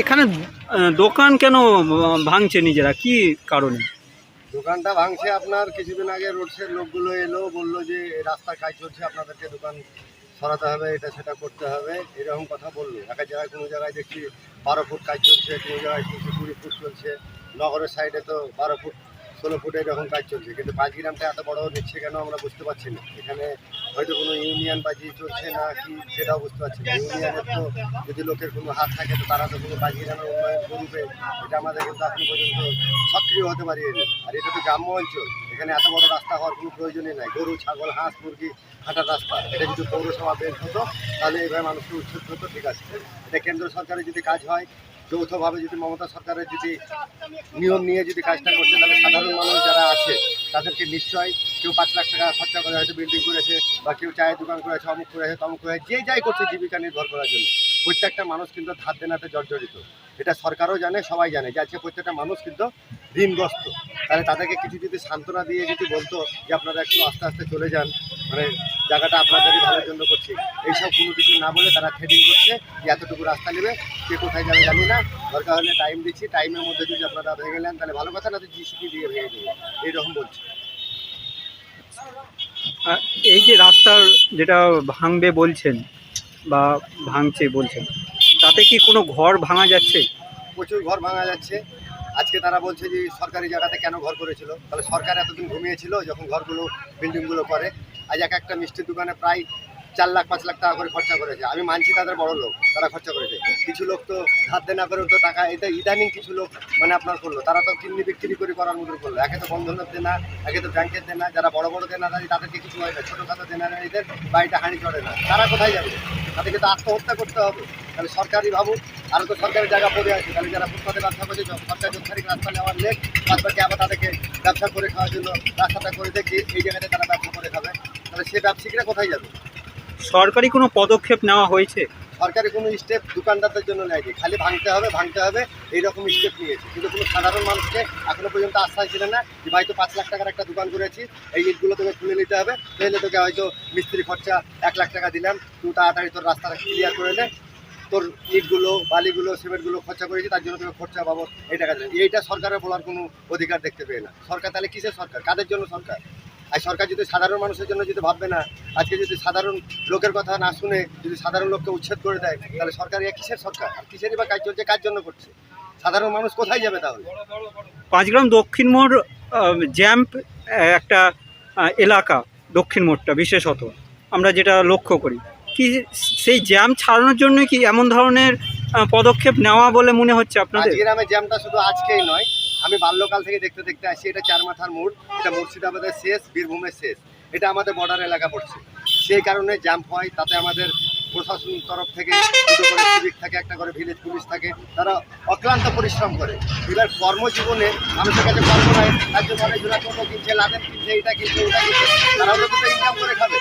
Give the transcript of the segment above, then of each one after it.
এখানে দোকান কেন ভাঙছে নিজেরা? কি কারণে? দোকানটা ভাঙছে আপনার, কিছুদিন আগে রোডসের লোকগুলো এলো, বলল যে রাস্তা কাজ চলছে, আপনাদেরকে দোকান সরাতে হবে, এটা সেটা করতে হবে। এরকম কথা বলল। এক জায়গায়, কোনো জায়গায় দেখছি বারো ফুট কাজ চলছে, কোনো জায়গায় চলছে কুড়ি ফুট চলছে। নগরের সাইডে তো বারো ফুট ষোলো ফুটে এরকম কাজ চলছে, কিন্তু পাঁচ গ্রামটা এত বড় নিচ্ছে কেন আমরা বুঝতে পারছি না। এখানে হয়তো কোনো ইউনিয়ন বাজি চলছে না কি, সেটাও বুঝতে পারছি না। ইউনিয়নের তো যদি লোকের কোনো হাত থাকে, তো তারা তো কোনো পাঁচগ্রামের উন্নয়ন করবে। এটা আমাদের কিন্তু এখন পর্যন্ত সক্রিয় হতে পারিনি। আর এটা তো গ্রাম্য অঞ্চল, এখানে এত বড় রাস্তা হওয়ার কোনো প্রয়োজনই নাই। গরু, ছাগল, হাঁস, মুরগি হাঁটার রাস্তা। এটা যদি পৌরসভা বের হতো, তাহলে এভাবে মানুষকে উচ্ছেদ হতো ঠিক আছে। এটা কেন্দ্র সরকারের যদি কাজ হয় যৌথভাবে যদি মমতা সরকারের যদি নিয়ম নিয়ে যদি কাজটা করছে তাহলে সাধারণ মানুষ যারা আছে, তাদেরকে নিশ্চয় কেউ পাঁচ লাখ টাকা খরচা করে হয়তো বিল্ডিং করেছে, বা কেউ চায়ের দোকান করেছে, অমুক করেছে, তমুক করেছে, যে যাই করছে জীবিকা নির্ভর করার জন্য। প্রত্যেকটা মানুষ কিন্তু ধার দেনাতে জর্জরিত। এটা সরকারও জানে, সবাই জানে যে আজকে প্রত্যেকটা মানুষ কিন্তু ঋণগ্রস্ত। তাহলে তাদেরকে কিছু যদি সান্ত্বনা দিয়ে যদি বলতো যে আপনারা একটু আস্তে আস্তে চলে যান মানে জায়গাটা আপনাদেরই ভালোর জন্য করছি। এইসব কোনো কিছু না বলে তারা থ্রেডিং করছে যে এতটুকু রাস্তা নেবে কে কোথায় যাবে জানি না। দরকার হলে টাইম দিচ্ছি টাইমের মধ্যে যদি আপনারা ভেঙে নেন তাহলে ভালো কথা না তো জিসিপি দিয়ে ভেঙে দেবে। এইরকম বলছে। এই যে রাস্তার যেটা ভাঙবে বলছেন বা ভাঙছে বলছেন তাতে কি কোনো ঘর ভাঙা যাচ্ছে? প্রচুর ঘর ভাঙা যাচ্ছে। আজকে তারা বলছে যে সরকারি জায়গাতে কেন ঘর করেছিল? তাহলে সরকার এতদিন ঘুমিয়েছিল যখন ঘরগুলো বিল্ডিংগুলো করে। আজ এক একটা মিষ্টির দোকানে প্রায় চার লাখ, পাঁচ লাখ টাকা করে খরচা করেছে। আমি মানছি তাদের বড় লোক, তারা খরচা করেছে। কিছু লোক তো ধার দেনা করেও তো টাকা, এটা ইদানিং কিছু লোক মানে আপনার করল। তারা তো কিডনি বিক্রি করে করার মতো করল। একে তো বন্ধনের দেনা, একে তো ব্যাংকের দেনা, যারা বড় বড় দেনাদারি তাদেরকে কিছু হয় না। ছোটোখাটো দেনাদারিদের বাড়িটা হাঁড়ি চড়ে না। তারা কোথায় যাবে? তাদেরকে তো আত্মহত্যা করতে হবে। তাহলে সরকারি ভাবুক আরও তো সরকারি জায়গা পড়ে আছে। তাহলে যারা ফুটপাতে ব্যবসা করছে সরকারি তারিখ রাস্তা নেওয়ার লেখ বাকি আবার তাদেরকে ব্যবসা করে খাওয়ার জন্য রাস্তাটা করে দেখি এই জায়গাতে তারা ব্যবসা করে খাবে? সে ব্যবসায়িকরা কোথায় যাবে? সরকারি কোনো পদক্ষেপ নেওয়া হয়েছে? সরকারি কোনো স্টেপ দোকানদারদের জন্য নেয়নি। খালি ভাঙতে হবে ভাঙতে হবে এইরকম স্টেপ নিয়েছে। কিন্তু কোনো সাধারণ মানুষকে এখনও পর্যন্ত আশ্বাস ছিলেন না যে ভাই তো পাঁচ লাখ টাকার একটা দোকান করেছি এই ইটগুলো তোকে খুলে নিতে হবে তাহলে তোকে হয়তো মিস্ত্রি খরচা এক লাখ টাকা দিলাম তুই তাড়াতাড়ি তোর রাস্তাটা ক্লিয়ার করে নে তোর ইটগুলো বালিগুলো সিমেন্টগুলো খরচা করেছি তার জন্য তোকে খরচা পাবো এই টাকা দিলাম এইটা সরকারের বলার কোনো অধিকার দেখতে পেয়ে না। সরকার তাহলে কিসের সরকার? কাদের জন্য সরকার? আর সরকার যদি সাধারণ মানুষের জন্য যদি ভাববে না আজকে যদি সাধারণ লোকের কথা না শুনে যদি সাধারণ লোককে উচ্ছেদ করে দেয় তাহলে সরকার কিসের সরকার? আর কিসেরই বা কাজ চলছে? কার জন্য করছে? সাধারণ মানুষ কোথায় যাবে তাহলে? পাঁচগ্রাম দক্ষিণ মোড় জ্যাম্প একটা এলাকা দক্ষিণ মোড়টা বিশেষত। আমরা যেটা লক্ষ্য করি কি সেই জ্যাম ছাড়ানোর জন্য কি এমন ধরনের পদক্ষেপ নেওয়া বলে মনে হচ্ছে আপনাদের? জ্যামটা শুধু আজকেই নয় আমি বাল্যকাল থেকে দেখতে দেখতে আসি, এটা চার মাথার মোড়, এটা মুর্শিদাবাদের শেষ, বীরভূমের শেষ। এটা আমাদের বর্ডার এলাকা পড়ছে। সেই কারণে জ্যাম হয়, তাতে আমাদের প্রশাসন তরফ থেকে, দুটো সিভিক থাকে, একটা করে ভিলেজ পুলিশ থাকে, তারা অক্লান্ত পরিশ্রম করে। এবার কর্মজীবনে, মানুষের কাছে কর্ম নাই, তার জন্য অনেক জোড়া টোটো কিনছে লাদেন কিনছে, এটা কিনছে, ওটা কিনছে তারাও তো ইনকাম করে খাবে।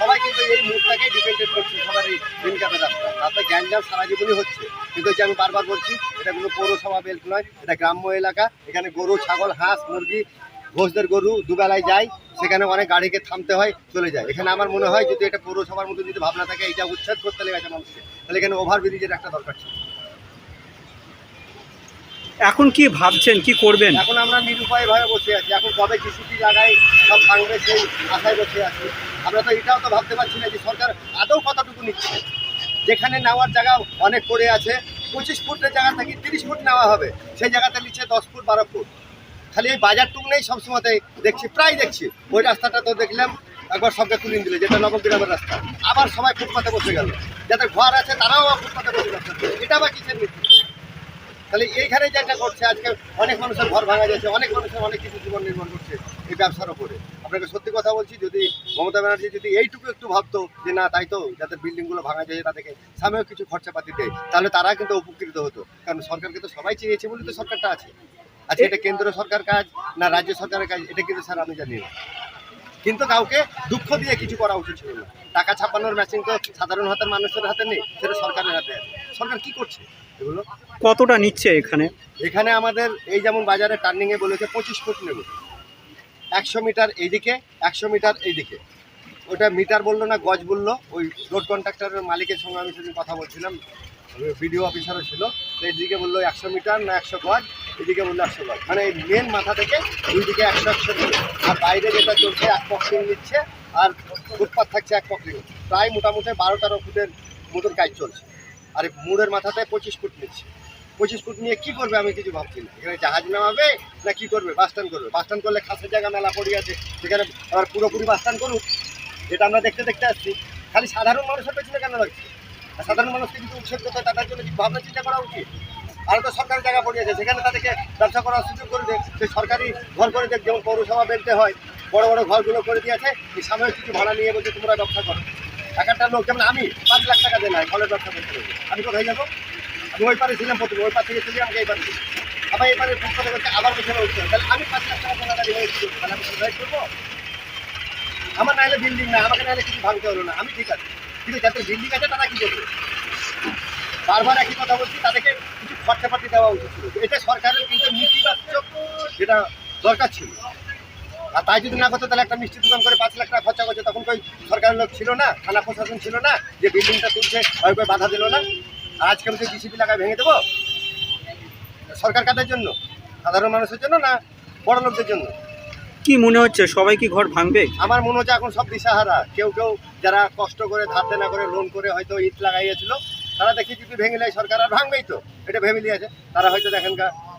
সবাই কিন্তু এই মুখটাকেই ডিপেন্ডেন্ট করছে, সবার এই ইনকামের রাস্তা। তাতে গ্যাঞ্জাম সারা জীবনই হচ্ছে। কিন্তু যে আমি বারবার বলছি, এটা কোনো পৌরসভা বেল্ট নয়, এটা গ্রাম্য এলাকা, এখানে গরু, ছাগল, হাঁস, মুরগি ঘোষদের গরু দুবেলায় যায় সেখানে অনেক গাড়িকে থামতে হয় চলে যায়। এখানে আমার মনে হয় যদি এটা পৌরসভার মধ্যে যদি ভাবনা থাকে এটা উচ্ছেদ করতে লেগেছে মানুষকে। তাহলে এখানে ওভার ব্রিজের একটা দরকার ছিল। এখন কি ভাবছেন কি করবেন? এখন আমরা নিরুপায়ভাবে বসে আছি। এখন কবে জিসিপি জায়গায় সব ভাঙবে সেই আশায় বসে আছি। আমরা তো এটাও তো ভাবতে পারছি না যে সরকার আদৌ কতটুকু নিচ্ছে। যেখানে নেওয়ার জায়গা অনেক পড়ে আছে পঁচিশ ফুটের জায়গা থেকে তিরিশ ফুট নেওয়া হবে। সেই জায়গাতে নিচ্ছে দশ ফুট বারো ফুট। খালি এই বাজারটুকু নেই সবসময়তে দেখছি, প্রায় দেখছি। ওই রাস্তাটা তো দেখলাম, একবার সবকে তুলে দিলে, যেটা নবগ্রামের রাস্তা। আবার সবাই ফুটপাতে বসে গেল। যাদের ঘর আছে, তারাও ফুটপাতে বসে যাচ্ছে এটা বা কিসের নীতি? তাহলে এইখানে যেটা করছে আজকে অনেক মানুষের ঘর ভাঙা যাচ্ছে, অনেক মানুষের অনেক কিছু জীবন নির্ভর করছে এই ব্যবসার ওপরে আপনাকে সত্যি কথা বলছি, যদি মমতা ব্যানার্জি যদি এইটুকু একটু ভাবতো যে না, তাই তো যাদের বিল্ডিংগুলো ভাঙা যায়, তাদেরকে সামনেও কিছু খরচাপাতি দেয়, তাহলে তারা কিন্তু উপকৃত হতো। কারণ সরকারকে তো সবাই চেয়েছে বলে তো সরকারটা আছে। আচ্ছা এটা কেন্দ্র সরকার কাজ না রাজ্য সরকারের কাজ? এটা কিন্তু স্যার আমি জানি না। কিন্তু কাউকে দুঃখ দিয়ে কিছু করা উচিত ছিল না। টাকা ছাপানোর মেশিন তো সাধারণ হাতের মানুষের হাতে নেই সেটা সরকারের হাতে আছে। সরকার কি করছে? এগুলো? কতটা নিচ্ছে এখানে? এখানে আমাদের এই যেমন বাজারে টার্নিংয়ে বলেছে পঁচিশ ফুট নেব। একশো মিটার এইদিকে একশো মিটার এইদিকে। ওটা মিটার বলল না গজ বলল। ওই রোড কন্ট্রাক্টরের মালিকের সঙ্গে আমি সেদিন কথা বলছিলাম। ভিডিও অফিসারও ছিল। তো এদিকে বলল একশো মিটার না একশো গজ। এদিকে বলল একশো মানে মেন মাথা থেকে দুই দিকে একশো একশো করে। আর বাইরে যেটা চলছে, এক পক্ষিং নিচ্ছে আর ফুটপাত থাকছে এক পক্ষিং প্রায় মোটামুটি বারো তেরো ফুটের মতন কাজ চলছে। আর এই মোড়ের মাথাতে পঁচিশ ফুট নিচ্ছে। পঁচিশ ফুট নিয়ে কি করবে আমি কিছু ভাবছি না। এখানে জাহাজ নামাবে না কি করবে? বাস স্ট্যান্ড করবে। বাস স্ট্যান্ড করলে খাসের জায়গা মেলা পড়ে আছে সেখানে আবার পুরোপুরি বাস স্ট্যান্ড করুক। যেটা আমরা দেখতে দেখতে আসছি। খালি সাধারণ মানুষের পেছনে কেন লাগছে? সাধারণ মানুষকে কিন্তু উৎসব করতে তাদের জন্য কি ভাবনা চিন্তা করা উচিত? তো সরকারি জায়গা পড়ে আছে সেখানে তাদেরকে ব্যবসা করার সুযোগ করে দেয়। সেই সরকারি ঘর করে দেয়, যেমন পৌরসভা বেলতে হয়, বড় বড় ঘরগুলো করে দিয়েছে, এই সামনে কিছু ভাড়া নিয়ে বলছে, তোমরা ব্যবসা করো। এক একটা লোক, যেমন আমি, পাঁচ লাখ টাকা দেয় ফলের ব্যবসা করতে আমি কোথায় যাব? আমি ওই পারে ছিলাম প্রথমে, ওই পার থেকে চলে আমাকে এই পারে। আবার এই পারে ফুটপাতে করছে আবার পেছনে উঠছে তাহলে আমি পাঁচ লাখ টাকা টাকা দিয়ে তাহলে আমি কোথায় করব? আমার নাহলে বিল্ডিং না আমাকে নাহলে কিছু ভাঙতে হলো না, আমি ঠিক আছে। কিন্তু যাদের বিল্ডিং আছে, তারা কি করবে? বারবার একই কথা বলছি তাদেরকে কিছু খরচাপাতি দেওয়া উচিত ছিল। এটা সরকারের কিন্তু নীতিবাচক যেটা দরকার ছিল। আর তাই যদি না করতো তাহলে একটা মিষ্টি দোকান করে পাঁচ লাখ টাকা খরচা করছে তখন কই সরকারের লোক ছিল না থানা প্রশাসন ছিল না যে বিল্ডিংটা তুলছে ওই করে বাধা দিল না। আজকে আমি জিসিপি লাগায় ভেঙে দেবো সরকার কাদের জন্য? সাধারণ মানুষের জন্য না বড় লোকদের জন্য? কি মনে হচ্ছে সবাই কি ঘর ভাঙবে? আমার মনে হচ্ছে এখন সব দিশাহারা। কেউ কেউ যারা কষ্ট করে ধার দেনা করে লোন করে হয়তো ইট লাগাইয়েছিল তারা দেখি যদি ভেঙে নেয় সরকার আর ভাঙবেই তো। এটা ভেবে নিয়েছে তারা হয়তো দেখেন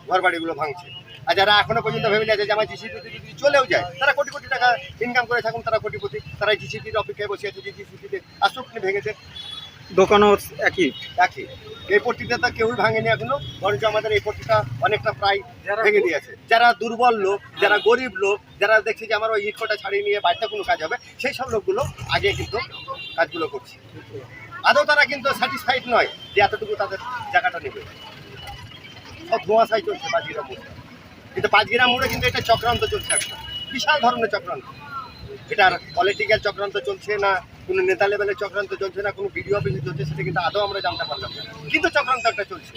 ঘর বাড়িগুলো ভাঙছে। আর যারা এখনও পর্যন্ত ভেবে নিয়েছে যে আমার জিসিপিতে যদি চলেও যায় তারা কোটি কোটি টাকা ইনকাম করে থাকুন তারা কোটিপতি। তারা জিসিপির অপেক্ষায় বসে আছে যে জিসিপিতে আসুক নি ভেঙেছে। দোকানও একই? একই। এই পট্টিটা তো কেউই ভাঙেনি এখনও বরঞ্চ আমাদের এই পট্টিটা অনেকটা প্রায় ভেঙে দিয়েছে। যারা দুর্বল লোক যারা গরিব লোক যারা দেখছে যে আমার ওই ইট কটা ছাড়িয়ে নিয়ে বাড়িতে কোনো কাজ হবে সেই সব লোকগুলো আগে কিন্তু কাজগুলো করছে। আদৌ তারা কিন্তু স্যাটিসফাইড নয় যে এতটুকু তাদের জায়গাটা নেবে। সব ধোঁয়াশাই চলছে পাঁচগিরা মোড়ে। কিন্তু পাঁচগিরা মোড়ে কিন্তু এটা চক্রান্ত চলছে একটা। বিশাল ধরনের চক্রান্ত। এটা পলিটিক্যাল চক্রান্ত চলছে না কোনো নেতা লেভেলের চক্রান্ত চলছে না কোনো বিডিও অফিসে চলছে সেটা কিন্তু আদৌ আমরা জানতে পারলাম না। কিন্তু চক্রান্ত একটা চলছে।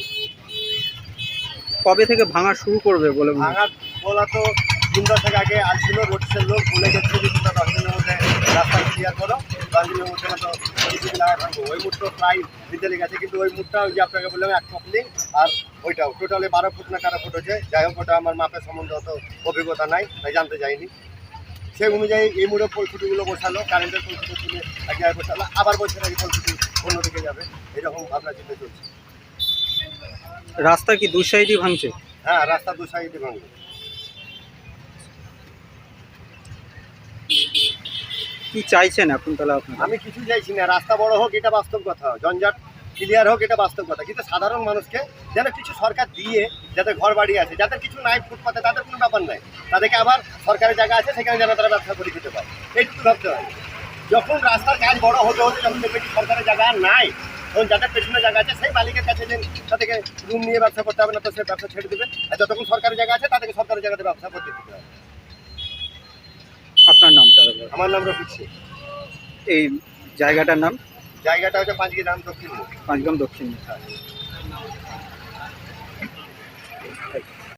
কবে থেকে ভাঙা শুরু করবে বলে? ভাঙার বলা তো দিন দশেক আগে আসছিল রোডসের লোক বলে গেছে যে তোমরা দশ দিনের মধ্যে রাস্তা ক্লিয়ার করো। দিনের মধ্যে থাকব। ওই মুহূর্ত প্রায় বিদ্যালয় গেছে কিন্তু ওই মুহূর্তটা ওই যে আপনাকে বললাম এক পকলিং আর ওইটাও। টোটালি বারো ফুট না কারও ফুট হচ্ছে যাই হোক ওটা আমার মাপের সম্বন্ধে অত অভিজ্ঞতা নাই তাই জানতে যাইনি সেই অনুযায়ী এই মুড়ে পরিস্থিতিগুলো বসালো কারেন্টের পরিস্থিতি তুলে এক জায়গায় বসালো আবার বছর আগে পরিস্থিতি অন্যদিকে যাবে এরকম ভাবনা চিন্তা চলছে। রাস্তা কি দু সাইডই ভাঙছে? হ্যাঁ রাস্তা দু সাইডে ভাঙবে। কি চাইছেন এখন তাহলে আপনারা? আমি কিছু চাইছি না, রাস্তা বড় হোক এটা বাস্তব কথা, জঞ্জাট ক্লিয়ার হোক এটা বাস্তব কথা। কিন্তু সাধারণ মানুষকে যেন কিছু সরকার দিয়ে যাদের ঘর বাড়ি আছে, যাদের কিছু নাই ফুটপাতে, তাদের কোনো ব্যাপার নাই তাদেরকে আবার সরকারের জায়গা আছে, সেখানে যেন তারা ব্যবসা করে খেতে পারে। এইটুকু ভাবতে হয় যখন রাস্তার কাজ বড় হতে হতে যখন দেখবে কি সরকারের জায়গা নাই, তখন যাদের পেছনে জায়গা আছে, সেই মালিকের কাছে যে তাদেরকে রুম নিয়ে ব্যবসা করতে হবে, না তো সে ব্যবসা ছেড়ে দেবে। আর যতক্ষণ সরকারি জায়গা আছে, তাদেরকে সরকারের জায়গাতে ব্যবসা করতে দিতে হবে। আপনার নামটা। আমার নাম রফিক শেখ। এই জায়গাটার নাম? জায়গাটা হচ্ছে পাঁচগ্রাম দক্ষিণ পাঁচগ্রাম দক্ষিণ